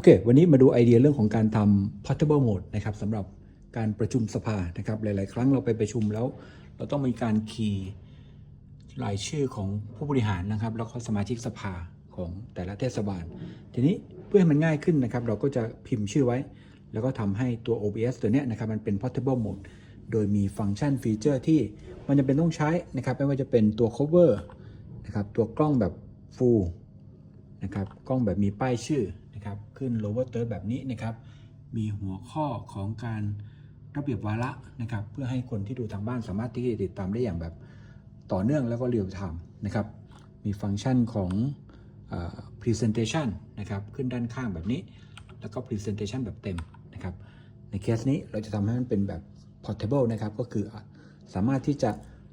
อเค วันนี้มาดูไอเดียเรื่องของการทำ portable mode นะครับสำหรับการประชุมสภานะครับ หลาย ๆ ครั้งเราไปประชุมแล้ว เราต้องมีการคีย์รายชื่อของผู้บริหารนะครับ แล้วก็สมาชิกสภาของแต่ละเทศบาล ทีนี้เพื่อให้มันง่ายขึ้นนะครับ เราก็จะพิมพ์ชื่อไว้ แล้วก็ทำให้ตัว OBS ตัวนี้นะครับ มันเป็น portable mode โดยมีฟังก์ชันฟีเจอร์ที่มันจะเป็นต้องใช้นะครับ ไม่ว่าจะเป็นตัว cover นะครับ ตัวกล้องแบบ full นะครับ กล้องแบบมีป้ายชื่อ นะครับขึ้น lower third แบบนี้นะครับมีหัวข้อของการระเบียบวาระนะครับเพื่อให้คนที่ดูทางบ้านสามารถที่จะติดตามได้อย่างแบบต่อเนื่องแล้วก็เรียลไทม์นะครับมีฟังก์ชันของอ presentation นะครับขึ้นด้านข้างแบบนี้ แล้วก็ presentation แบบเต็มนะครับในเคสนี้เราจะทำให้มันเป็นแบบ portable นะครับก็คือสามารถที่จะ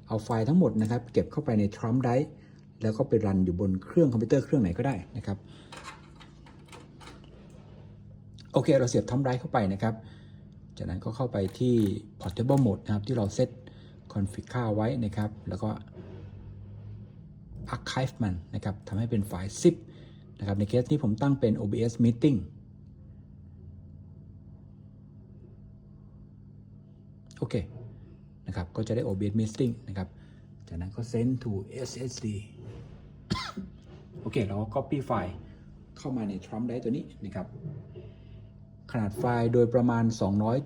เอาไฟล์ทั้งหมดนะครับ เก็บเข้าไปใน Trump Drive แล้วก็ไปรันอยู่บนเครื่องคอมพิวเตอร์เครื่องไหนก็ได้นะครับ โอเค เราเสียบท u m b Drive เข้าไปนะครับ จากนั้นก็เข้าไปที่ portable mode นะครับ ที่เราเซต config ค่าไว้นะครับ แล้วก็ archive มันนะครับทำให้เป็นไฟล์ zip นะครับ ในเคสนี้ผมตั้งเป็น OBS meeting โอเค นะครับ ก็จะได้ OBS meeting นะครับ จากนั้นก็ send to SSD โอเค เราก็ copy ไฟล์เข้ามาใน Trump Drive ตัวนี้นะครับ ขนาดไฟล์โดยประมาณ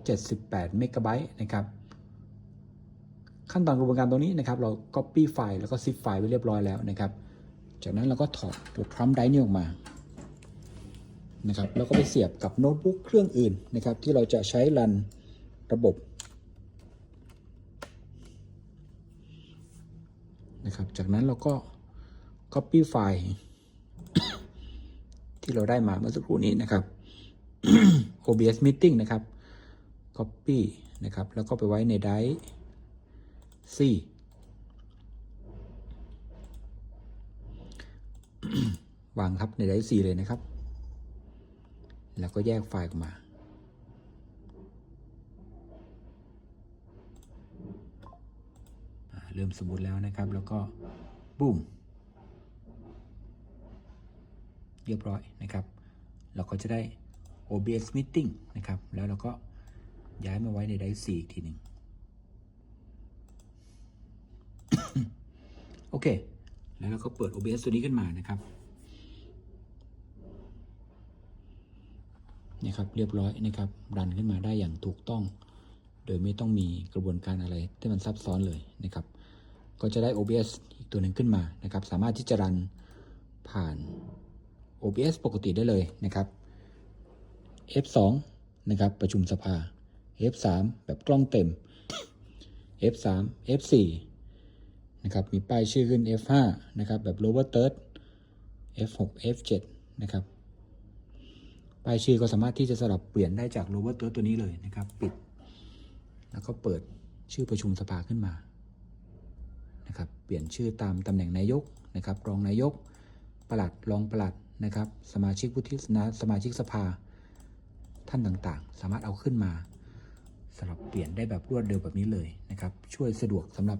278เมกะไบต์นะครับ ขั้นตอนกระบวนการตรงนี้นะครับ เรา copy ไฟล์แล้วก็ zip ไฟล์ไว้เรียบร้อยแล้วนะครับ จากนั้นเราก็ถอดตัว Trump Drive นี้ออกมานะครับแล้วก็ไปเสียบกับโน้ตบุ๊กเครื่องอื่นนะครับ ที่เราจะใช้รันระบบนะครับ จากนั้นเราก็ copy ไฟล์ที่เราได้มาเมื่อสักครู่นี้นะครับ OBS meeting นะครับ copy นะครับ แล้วก็ไปไว้ในไดร์ C วางทับในไดร์ C เลยนะครับ แล้วก็แยกไฟล์ออกมาเริ่มสมมุติแล้วนะครับ แล้วก็บูมเรียบร้อยนะครับ เราก็จะได้ OBS meeting นะครับ แล้วเราก็ย้ายมาไว้ในไดร์ C อีกทีหนึ่งโอเค แล้วเราก็เปิด OBS ตัวนี้ขึ้นมานะครับนี่ครับ เรียบร้อยนะครับ รันขึ้นมาได้อย่างถูกต้อง โดยไม่ต้องมีกระบวนการอะไรที่มันซับซ้อนเลยนะครับ ก็จะได้ OBS อีกตัวหนึ่งขึ้นมานะครับ สามารถที่จะรันผ่าน OBS ปกติได้เลยนะครับ F2 นะครับประชุมสภา F3 แบบกล้องเต็ม F3 F4 นะครับมีป้ายชื่อขึ้น F5 นะครับแบบ lower third F6 F7 นะครับป้ายชื่อก็สามารถที่จะสลับเปลี่ยนได้จาก lower third ตัวนี้เลยนะครับปิด แล้วก็เปิดชื่อประชุมสภาขึ้นมานะครับเปลี่ยนชื่อตามตำแหน่งนายกนะครับรองนายกปลัดรองปลัดนะครับสมาชิกวุฒิสนะสมาชิกสภา ท่านต่างๆ สามารถเอาขึ้นมาสลับเปลี่ยนได้แบบรวดเร็วแบบนี้เลยนะครับ ช่วยสะดวกสำหรับ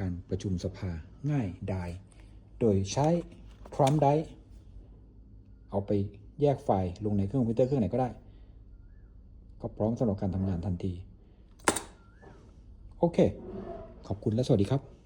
การประชุมสภาง่ายดายโดยใช้ Trump Drive เอาไปแยกไฟล์ลงในเครื่องคอมพิวเตอร์เครื่องไหนก็ได้ ก็พร้อมสำหรับการทำงานทันที โอเค ขอบคุณและสวัสดีครับ